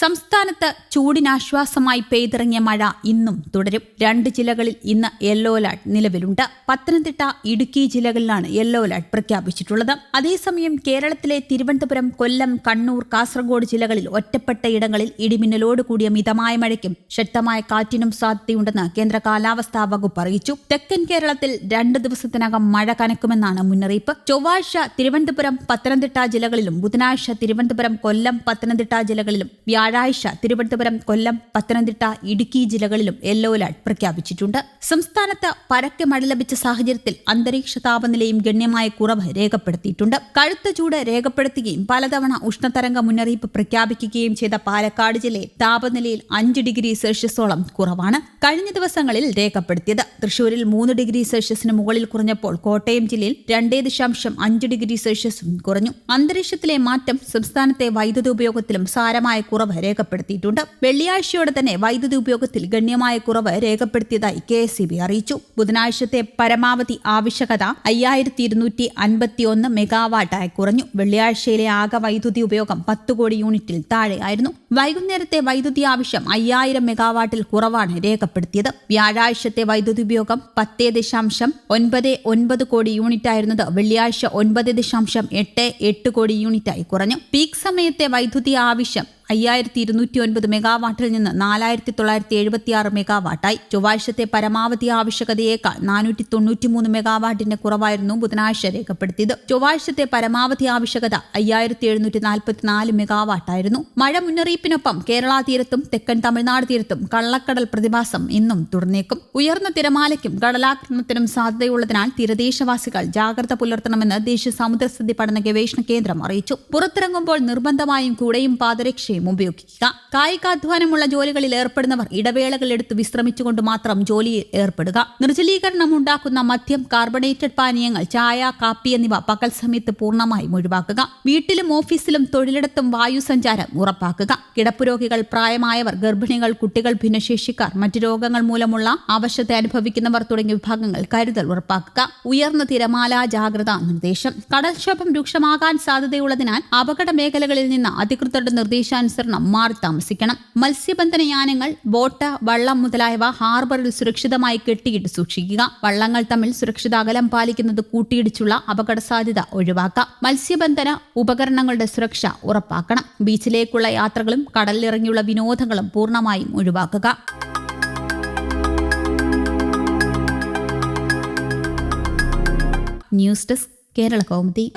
സംസ്ഥാനത്ത് ചൂടിനാശ്വാസമായി പെയ്തിറങ്ങിയ മഴ ഇന്നും തുടരും. രണ്ട് ജില്ലകളിൽ ഇന്ന് യെല്ലോ അലർട്ട് നിലവിലുണ്ട്. പത്തനംതിട്ട ഇടുക്കി ജില്ലകളിലാണ് യെല്ലോ അലർട്ട് പ്രഖ്യാപിച്ചിട്ടുള്ളത്. അതേസമയം കേരളത്തിലെ തിരുവനന്തപുരം കൊല്ലം കണ്ണൂർ കാസർഗോഡ് ജില്ലകളിൽ ഒറ്റപ്പെട്ട ഇടങ്ങളിൽ ഇടിമിന്നലോട് കൂടിയ മിതമായ മഴയ്ക്കും ശക്തമായ കാറ്റിനും സാധ്യതയുണ്ടെന്ന് കേന്ദ്ര കാലാവസ്ഥാ വകുപ്പ് അറിയിച്ചു. തെക്കൻ കേരളത്തിൽ രണ്ട് ദിവസത്തിനകം മഴ കനക്കുമെന്നാണ് മുന്നറിയിപ്പ്. ചൊവ്വാഴ്ച തിരുവനന്തപുരം പത്തനംതിട്ട ജില്ലകളിലും ബുധനാഴ്ച തിരുവനന്തപുരം കൊല്ലം പത്തനംതിട്ട ജില്ലകളിലും തിരുവനന്തപുരം കൊല്ലം പത്തനംതിട്ട ഇടുക്കി ജില്ലകളിലും യെല്ലോ അലർട്ട് പ്രഖ്യാപിച്ചിട്ടുണ്ട്. സംസ്ഥാനത്ത് പരക്കെ മഴ ലഭിച്ച സാഹചര്യത്തിൽ അന്തരീക്ഷ താപനിലയും ഗണ്യമായ കുറവ് രേഖപ്പെടുത്തിയിട്ടുണ്ട്. കഴുത്ത ചൂട് രേഖപ്പെടുത്തുകയും പലതവണ ഉഷ്ണതരംഗ മുന്നറിയിപ്പ് പ്രഖ്യാപിക്കുകയും ചെയ്ത പാലക്കാട് ജില്ലയിൽ താപനിലയിൽ അഞ്ച് ഡിഗ്രി സെൽഷ്യസോളം കുറവാണ് കഴിഞ്ഞ ദിവസങ്ങളിൽ രേഖപ്പെടുത്തിയത്. തൃശൂരിൽ മൂന്ന് ഡിഗ്രി സെൽഷ്യസിന് മുകളിൽ കുറഞ്ഞപ്പോൾ കോട്ടയം ജില്ലയിൽ രണ്ടേ ദശാംശം അഞ്ച് ഡിഗ്രി സെൽഷ്യസും കുറഞ്ഞു. അന്തരീക്ഷത്തിലെ മാറ്റം സംസ്ഥാനത്തെ വൈദ്യുതി ഉപയോഗത്തിലും സാരമായ കുറവ് രേഖപ്പെടുത്തിയിട്ടുണ്ട്. വെള്ളിയാഴ്ചയോടെ തന്നെ വൈദ്യുതി ഉപയോഗത്തിൽ ഗണ്യമായ കുറവ് രേഖപ്പെടുത്തിയതായി കെ എസ് അറിയിച്ചു. ബുധനാഴ്ചത്തെ പരമാവധി ആവശ്യകത അയ്യായിരത്തി ഇരുന്നൂറ്റി അൻപത്തി ഒന്ന് മെഗാവാട്ടായി കുറഞ്ഞു. വെള്ളിയാഴ്ചയിലെ ആകെ വൈദ്യുതി ഉപയോഗം പത്ത് കോടി യൂണിറ്റിൽ താഴെയായിരുന്നു. വൈകുന്നേരത്തെ വൈദ്യുതി ആവശ്യം അയ്യായിരം മെഗാവാട്ടിൽ കുറവാണ് രേഖപ്പെടുത്തിയത്. വ്യാഴാഴ്ചത്തെ വൈദ്യുതി ഉപയോഗം പത്തേ ദശാംശം ഒൻപത് ഒൻപത് കോടി യൂണിറ്റായിരുന്നത് വെള്ളിയാഴ്ച ഒൻപത് ദശാംശം എട്ട് എട്ട് കോടി യൂണിറ്റായി കുറഞ്ഞു. പീക്ക് സമയത്തെ വൈദ്യുതി ആവശ്യം അയ്യായിരത്തി ഇരുന്നൂറ്റി ഒൻപത് മെഗാവാട്ടിൽ നിന്ന് നാലായിരത്തി തൊള്ളായിരത്തി എഴുപത്തിയാറ് മെഗാവാട്ടായി. ചൊവ്വാഴ്ചത്തെ പരമാവധി ആവശ്യകതയേക്കാൾ നാനൂറ്റി തൊണ്ണൂറ്റിമൂന്ന് മെഗാവാട്ടിന്റെ കുറവായിരുന്നു ബുധനാഴ്ച രേഖപ്പെടുത്തിയത്. ചൊവ്വാഴ്ചത്തെ പരമാവധി ആവശ്യകത അയ്യായിരത്തി എഴുന്നൂറ്റി നാൽപ്പത്തിനാല് മെഗാവാട്ടായിരുന്നു. മഴ മുന്നറിയിപ്പിനൊപ്പം കേരള തീരത്തും തെക്കൻ തമിഴ്നാട് തീരത്തും കള്ളക്കടൽ പ്രതിഭാസം ഇന്നും തുടർന്നേക്കും. ഉയർന്ന തിരമാലയ്ക്കും കടലാക്രമണത്തിനും സാധ്യതയുള്ളതിനാൽ തീരദേശവാസികൾ ജാഗ്രത പുലർത്തണമെന്ന് ദേശീയ സമുദ്രസ്ഥിതി പഠന ഗവേഷണ കേന്ദ്രം അറിയിച്ചു. പുറത്തിറങ്ങുമ്പോൾ നിർബന്ധമായും കൂടെയും പാദരക്ഷയും ഉപയോഗിക്കുക കായികാധ്വാനമുള്ള ജോലികളിൽ ഏർപ്പെടുന്നവർ ഇടവേളകൾ എടുത്ത് വിശ്രമിച്ചുകൊണ്ട് മാത്രം ജോലിയിൽ ഏർപ്പെടുക. നിർജലീകരണം ഉണ്ടാക്കുന്ന മദ്യം കാർബണേറ്റഡ് പാനീയങ്ങൾ ചായ കാപ്പി എന്നിവ പകൽ സമയത്ത് പൂർണമായും ഒഴിവാക്കുക. വീട്ടിലും ഓഫീസിലും തൊഴിലിടത്തും വായു സഞ്ചാരം ഉറപ്പാക്കുക കിടപ്പുരോഗികൾ പ്രായമായവർ ഗർഭിണികൾ കുട്ടികൾ ഭിന്നശേഷിക്കാർ മറ്റു രോഗങ്ങൾ മൂലമുള്ള അവശത അനുഭവിക്കുന്നവർ തുടങ്ങിയ വിഭാഗങ്ങൾ കരുതൽ ഉറപ്പാക്കുക. ഉയർന്ന തിരമാല ജാഗ്രതാ നിർദ്ദേശം. കടൽക്ഷോഭം രൂക്ഷമാകാൻ സാധ്യതയുള്ളതിനാൽ അപകട മേഖലകളിൽ നിന്ന് അധികൃതരുടെ നിർദ്ദേശാനുസരണം മാറി താമസിക്കണം. മത്സ്യബന്ധന യാനങ്ങൾ ബോട്ട് വള്ളം മുതലായവ ഹാർബറിൽ സുരക്ഷിതമായി കെട്ടിയിട്ട് സൂക്ഷിക്കുക. വള്ളങ്ങൾ തമ്മിൽ സുരക്ഷിത അകലം പാലിക്കുന്നത് കൂട്ടിയിടിച്ചുള്ള അപകട സാധ്യത ഒഴിവാക്കാം മത്സ്യബന്ധന ഉപകരണങ്ങളുടെ സുരക്ഷ ഉറപ്പാക്കണം. ബീച്ചിലേക്കുള്ള യാത്രകളും കടലിലിറങ്ങിയുള്ള വിനോദങ്ങളും പൂർണമായും ഒഴിവാക്കുക. News desk Kerala Kaumudi.